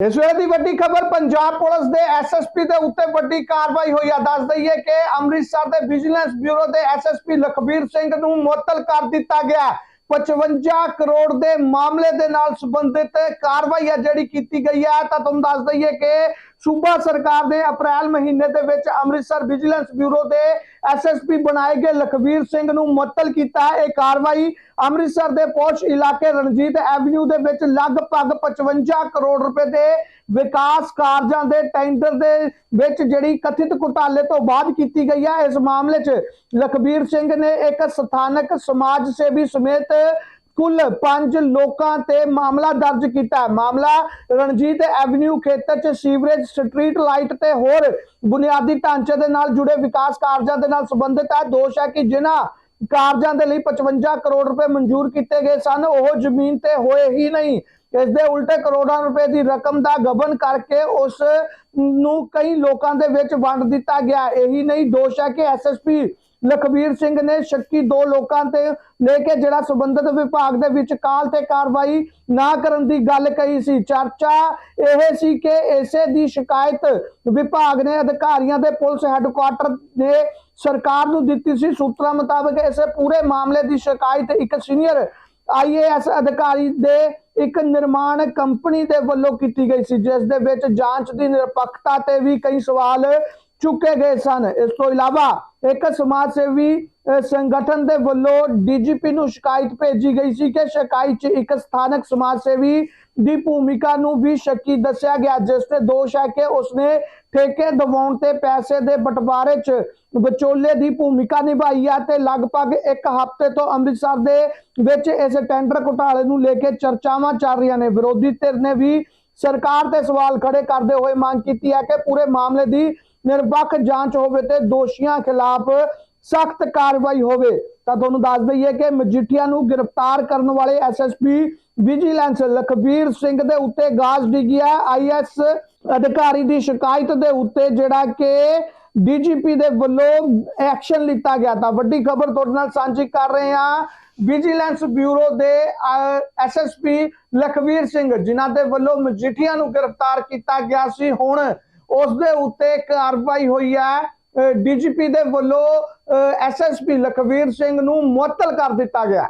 ਇਸ ਵੇਲੇ ਦੀ ਵੱਡੀ ਖਬਰ ਪੰਜਾਬ ਪੁਲਿਸ ਦੇ ਐਸਐਸਪੀ ਦੇ ਉੱਤੇ ਵੱਡੀ ਕਾਰਵਾਈ ਹੋਈ ਆ। ਦੱਸ ਦਈਏ ਕਿ ਅੰਮ੍ਰਿਤਸਰ ਦੇ ਵਿਜੀਲੈਂਸ ਬਿਊਰੋ ਦੇ ਐਸਐਸਪੀ ਲਖਬੀਰ ਸਿੰਘ ਨੂੰ ਮੁਅੱਤਲ ਕਰ ਦਿੱਤਾ ਗਿਆ। 55 ਕਰੋੜ ਦੇ ਮਾਮਲੇ ਦੇ ਨਾਲ ਸੰਬੰਧਿਤ ਕਾਰਵਾਈ ਆ ਜਿਹੜੀ ਕੀਤੀ ਗਈ ਹੈ ਤਾਂ ਤੁਹਾਨੂੰ ਦੱਸ ਦਈਏ ਕਿ ਸੂਬਾ ਸਰਕਾਰ ਨੇ ਅਪ੍ਰੈਲ ਮਹੀਨੇ ਦੇ ਵਿੱਚ ਅੰਮ੍ਰਿਤਸਰ ਵਿਜੀਲੈਂਸ ਬਿਊਰੋ ਦੇ ਐਸਐਸਪੀ ਬਣਾਏ ਗਏ ਲਖਵੀਰ ਸਿੰਘ ਨੂੰ ਮੁਅੱਤਲ ਕੀਤਾ ਹੈ। ਇਹ ਕਾਰਵਾਈ ਅੰਮ੍ਰਿਤਸਰ ਦੇ ਪੌਸ਼ ਇਲਾਕੇ ਰਣਜੀਤ ਐਵਨਿਊ ਦੇ ਵਿੱਚ ਲਗਭਗ 55 ਕਰੋੜ ਰੁਪਏ ਦੇ ਵਿਕਾਸ ਕਾਰਜਾਂ ਦੇ ਟੈਂਡਰ ਦੇ ਵਿੱਚ ਜਿਹੜੀ ਕਥਿਤ ਘੁਟਾਲੇ ਤੋਂ ਬਾਅਦ ਕੀਤੀ ਗਈ ਹੈ, ਇਸ ਮਾਮਲੇ 'ਚ ਲਖਬੀਰ ਸਿੰਘ ਨੇ ਇੱਕ ਸਥਾਨਕ ਸਮਾਜ ਸੇਵੀ ਸਮੇਤ ਕੁੱਲ 5 ਲੋਕਾਂ ਤੇ ਮਾਮਲਾ ਦਰਜ ਕੀਤਾ ਮਾਮਲਾ ਰਣਜੀਤ ਐਵਨਿਊ ਖੇਤਰ 'ਚ ਸੀਵਰੇਜ ਸਟਰੀਟ ਲਾਈਟ ਤੇ ਹੋਰ ਬੁਨਿਆਦੀ ਢਾਂਚੇ ਦੇ ਨਾਲ ਜੁੜੇ ਵਿਕਾਸ ਕਾਰਜਾਂ ਦੇ ਨਾਲ ਸੰਬੰਧਿਤ ਹੈ। ਦੋਸ਼ ਹੈ ਕਿ ਜਿਨ੍ਹਾਂ ਕਾਰਜਾਂ ਦੇ ਲਈ 55 ਕਰੋੜ ਰੁਪਏ ਮਨਜ਼ੂਰ ਕੀਤੇ ਗਏ ਸਨ। ਉਹ ਜ਼ਮੀਨ ਤੇ ਹੋਏ ਹੀ ਨਹੀਂ। ਇਸ ਦੇ ਉਲਟੇ ਕਰੋੜਾਂ ਰੁਪਏ ਦੀ ਰਕਮ ਦਾ ਗਬਨ ਕਰਕੇ ਉਸ ਨੂੰ ਕਈ ਲੋਕਾਂ ਦੇ ਵਿੱਚ ਵੰਡ ਦਿੱਤਾ ਗਿਆ। ਇਹੀ ਨਹੀਂ, ਦੋਸ਼ ਹੈ ਕਿ ਐਸਐਸਪੀ ਲਖਬੀਰ ਸਿੰਘ ਨੇ ਸ਼ੱਕੀ ਦੋ ਲੋਕਾਂ ਤੇ ਲੈ ਕੇ ਜਿਹੜਾ ਸੰਬੰਧਿਤ ਵਿਭਾਗ ਦੇ ਵਿੱਚ ਕਾਲ ਤੇ ਕਾਰਵਾਈ ਨਾ ਕਰਨ ਦੀ ਗੱਲ ਕਹੀ ਸੀ। ਚਰਚਾ ਇਹ ਸੀ ਕਿ ਇਸੇ ਦੀ ਸ਼ਿਕਾਇਤ ਵਿਭਾਗ ਨੇ ਅਧਿਕਾਰੀਆਂ ਦੇ ਪੁਲਿਸ ਹੈੱਡਕੁਆਟਰ ਦੇ ਸਰਕਾਰ ਨੂੰ ਦਿੱਤੀ ਸੀ ਸੂਤਰਾਂ ਮੁਤਾਬਕ ਇਸੇ ਪੂਰੇ ਮਾਮਲੇ ਦੀ ਸ਼ਿਕਾਇਤ ਇੱਕ ਸੀਨੀਅਰ ਆਈਏਐਸ ਅਧਿਕਾਰੀ ਦੇ ਇੱਕ ਨਿਰਮਾਣ ਕੰਪਨੀ ਦੇ ਵੱਲੋਂ ਕੀਤੀ ਗਈ ਸੀ, ਜਿਸ ਦੇ ਵਿੱਚ ਜਾਂਚ ਦੀ ਨਿਰਪੱਖਤਾ ਤੇ ਵੀ ਕਈ ਸਵਾਲ ਚੁੱਕੇ ਗਏ ਸਨ। ਇਸ ਤੋਂ ਇਲਾਵਾ ਇੱਕ ਸਮਾਜ ਸੇਵੀ ਸੰਗਠਨ ਦੇ ਵੱਲੋਂ ਡੀਜੀਪੀ ਨੂੰ ਸ਼ਿਕਾਇਤ ਭੇਜੀ ਗਈ ਸੀ ਕਿ ਸ਼ਿਕਾਇਤ 'ਚ ਇੱਕ ਸਥਾਨਕ ਸਮਾਜ ਸੇਵੀ ਦੀ ਭੂਮਿਕਾ ਨੂੰ ਵੀ ਸ਼ੱਕੀ ਦੱਸਿਆ ਗਿਆ, ਜਿਸ ਤੇ ਦੋਸ਼ ਹੈ ਕਿ ਉਸਨੇ ਠੇਕੇ ਦਿਵਾਉਣ ਤੇ ਪੈਸੇ ਦੇ ਬਟਵਾਰੇ 'ਚ ਵਿਚੋਲੇ ਦੀ ਭੂਮਿਕਾ ਨਿਭਾਈ ਹੈ ਤੇ ਲਗਭਗ ਇੱਕ ਹਫ਼ਤੇ ਤੋਂ ਅੰਮ੍ਰਿਤਸਰ ਦੇ ਵਿੱਚ ਇਸ ਟੈਂਡਰ ਘੁਟਾਲੇ ਨੂੰ ਲੈ ਕੇ ਚਰਚਾਵਾਂ ਚੱਲ ਰਹੀਆਂ ਨੇ। ਵਿਰੋਧੀ ਧਿਰ ਨੇ ਵੀ ਸਰਕਾਰ ਤੇ ਸਵਾਲ ਖੜੇ ਕਰਦੇ ਹੋਏ ਮੰਗ ਕੀਤੀ ਹੈ ਕਿ ਪੂਰੇ ਮਾਮਲੇ ਦੀ ਨਿਰਪੱਖ ਜਾਂਚ ਹੋਵੇ ਤੇ ਦੋਸ਼ੀਆਂ ਖਿਲਾਫ ਸਖਤ ਕਾਰਵਾਈ ਹੋਵੇ। ਤਾਂ ਤੁਹਾਨੂੰ ਦੱਸ ਦਈਏ ਕਿ ਮਜੀਠੀਆ ਨੂੰ ਗ੍ਰਿਫਤਾਰ ਕਰਨ ਵਾਲੇ ਐਸਐਸਪੀ ਵਿਜੀਲੈਂਸ ਲਖਬੀਰ ਸਿੰਘ ਦੇ ਉੱਤੇ ਗਾਜ ਡਿੱਗਿਆ ਆਈਐਸ ਅਧਿਕਾਰੀ ਦੀ ਸ਼ਿਕਾਇਤ ਦੇ ਉੱਤੇ ਜਿਹੜਾ ਕਿ ਡੀਜੀਪੀ ਦੇ ਵੱਲੋਂ ਐਕਸ਼ਨ ਲਿੱਤਾ ਗਿਆ। ਤਾਂ ਵੱਡੀ ਖਬਰ ਤੁਹਾਡੇ ਨਾਲ ਸਾਂਝੀ ਕਰ ਰਹੇ ਹਾਂ। ਵਿਜੀਲੈਂਸ ਬਿਊਰੋ ਦੇ ਐਸਐਸਪੀ ਲਖਵੀਰ ਸਿੰਘ, ਜਿਨ੍ਹਾਂ ਦੇ ਵੱਲੋਂ ਮਜੀਠੀਆ ਨੂੰ ਗ੍ਰਿਫਤਾਰ ਕੀਤਾ ਗਿਆ ਸੀ। ਹੁਣ ਉਸ ਦੇ ਉੱਤੇ ਕਾਰਵਾਈ ਹੋਈ ਹੈ ਡੀਜੀਪੀ ਦੇ ਵੱਲੋਂ ਐਸਐਸਪੀ ਲਖਵੀਰ ਸਿੰਘ ਨੂੰ ਮੁਅੱਤਲ ਕਰ ਦਿੱਤਾ ਗਿਆ।